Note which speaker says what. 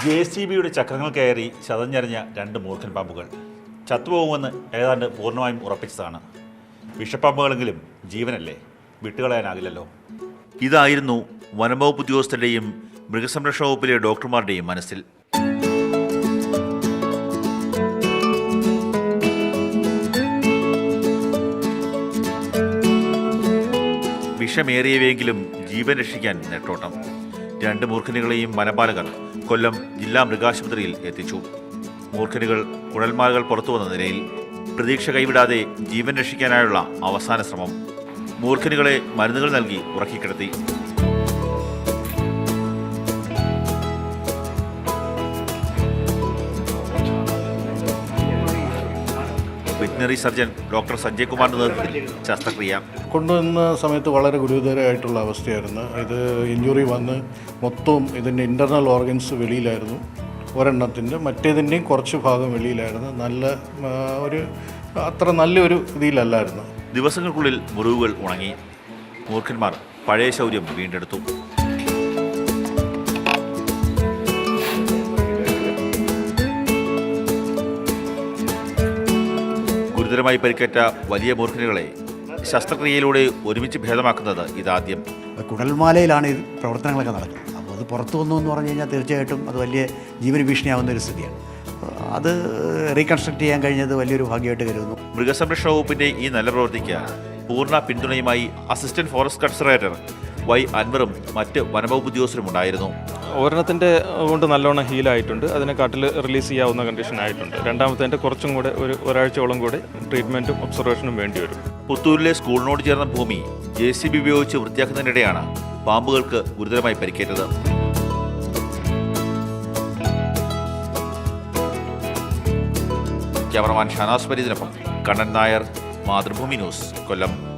Speaker 1: J C ബിയുടെ ചക്രങ്ങൾ കയറി ചതഞ്ഞറിഞ്ഞ രണ്ട് മൂർഖൻ പാമ്പുകൾ. ചത്തുപോകുമെന്ന് ഏതാണ്ട് പൂർണമായും ഉറപ്പിച്ചതാണ്. വിഷപ്പമ്പുകളെങ്കിലും ജീവനല്ലേ? വിട്ടുകളയാനാകില്ലല്ലോ. ഇതായിരുന്നു വനംവകുപ്പ് ഉദ്യോഗസ്ഥരുടെയും മൃഗസംരക്ഷണ വകുപ്പിലെ ഡോക്ടർമാരുടെയും മനസ്സിൽ. വിഷമേറിയവയെങ്കിലും ജീവൻ രക്ഷിക്കാൻ നെട്ടോട്ടം. രണ്ട് മൂർഖനുകളെയും വനപാലകർ കൊല്ലം ജില്ലാ മൃഗാശുപത്രിയിൽ എത്തിച്ചു. മൂർഖനുകൾ കുഴൽമാലകൾ പുറത്തു വന്ന നിലയിൽ പ്രതീക്ഷ കൈവിടാതെ ജീവൻ രക്ഷിക്കാനായുള്ള അവസാന ശ്രമം മൂർഖനുകളെ മരുന്നുകൾ നൽകി ഉറക്കിക്കിടത്തി. വെറ്റിനറി സർജൻ ഡോക്ടർ സഞ്ജയ് കുമാറിന്റെ നേതൃത്വത്തിൽ ശസ്ത്രക്രിയ.
Speaker 2: കൊണ്ടുവന്ന സമയത്ത് വളരെ ഗുരുതരമായിട്ടുള്ള അവസ്ഥയായിരുന്നു. ഇത് ഇഞ്ചുറി വന്ന് മൊത്തവും ഇതിന്റെ ഇന്റർണൽ ഓർഗൻസ് വെളിയിലായിരുന്നു. ഒരെണ്ണത്തിന്റെ മറ്റേതിന്റെയും കുറച്ച് ഭാഗം വെളിയിലായിരുന്നു. നല്ല ഒരു അത്ര നല്ലൊരു രീതിയിലല്ലായിരുന്നു
Speaker 1: ദിവസങ്ങൾക്കുള്ളിൽ മുറിവുകൾ ഉണങ്ങി. മൂർഖന്മാർ പഴയ ശൗര്യം വീണ്ടെടുത്തു. ഗുരുതരമായി പരിക്കേറ്റ വലിയ മൂർഖനുകളെ ശസ്ത്രക്രിയയിലൂടെ ഒരുമിച്ച് ഭേദമാക്കുന്നത് ഇതാദ്യം.
Speaker 3: കുടൽമാലയിലാണ് ഈ പ്രവർത്തനങ്ങളൊക്കെ നടക്കുന്നത്. അപ്പോൾ അത് പുറത്തു വന്നു എന്ന് പറഞ്ഞു കഴിഞ്ഞാൽ തീർച്ചയായിട്ടും അത് വലിയ ജീവന ഭീഷണിയാവുന്ന ഒരു സ്ഥിതിയാണ്. അത് റീകൺസ്ട്രക്ട് ചെയ്യാൻ കഴിഞ്ഞത് വലിയൊരു ഭാഗ്യമായിട്ട് കരുതുന്നു.
Speaker 1: മൃഗസംരക്ഷണ വകുപ്പിന്റെ ഈ നല്ല പ്രവർത്തിക്ക് പൂർണ പിന്തുണയുമായി അസിസ്റ്റന്റ് ഫോറസ്റ്റ് കൺസർവേറ്റർ വൈ അൻവറും മറ്റ് വനവകുപ്പ് ഉദ്യോഗസ്ഥരും ഉണ്ടായിരുന്നു.
Speaker 4: ഒരെണ്ണത്തിന്റെ കൊണ്ട് നല്ലോണം ഹീലായിട്ടുണ്ട് അതിനെ കാട്ടിൽ റിലീസ് ചെയ്യാവുന്ന കണ്ടീഷൻ ആയിട്ടുണ്ട്. രണ്ടാമത്തെ കുറച്ചും കൂടെ ഒരു ഒരാഴ്ചയോളം കൂടെ ട്രീറ്റ്മെന്റും ഒബ്സർവേഷനും വേണ്ടി വരും.
Speaker 1: പുത്തൂരിലെ സ്കൂളിനോട് ചേർന്ന ഭൂമി ജെ സി ബി ഉപയോഗിച്ച് വൃത്തിയാക്കുന്നതിനിടെയാണ് പാമ്പുകൾക്ക് ഗുരുതരമായി പരിക്കേറ്റത്. ക്യാമറമാൻ ഷാനാസ് ഫരീദിനൊപ്പം കണ്ണൻ നായർ മാതൃഭൂമി ന്യൂസ് കൊല്ലം.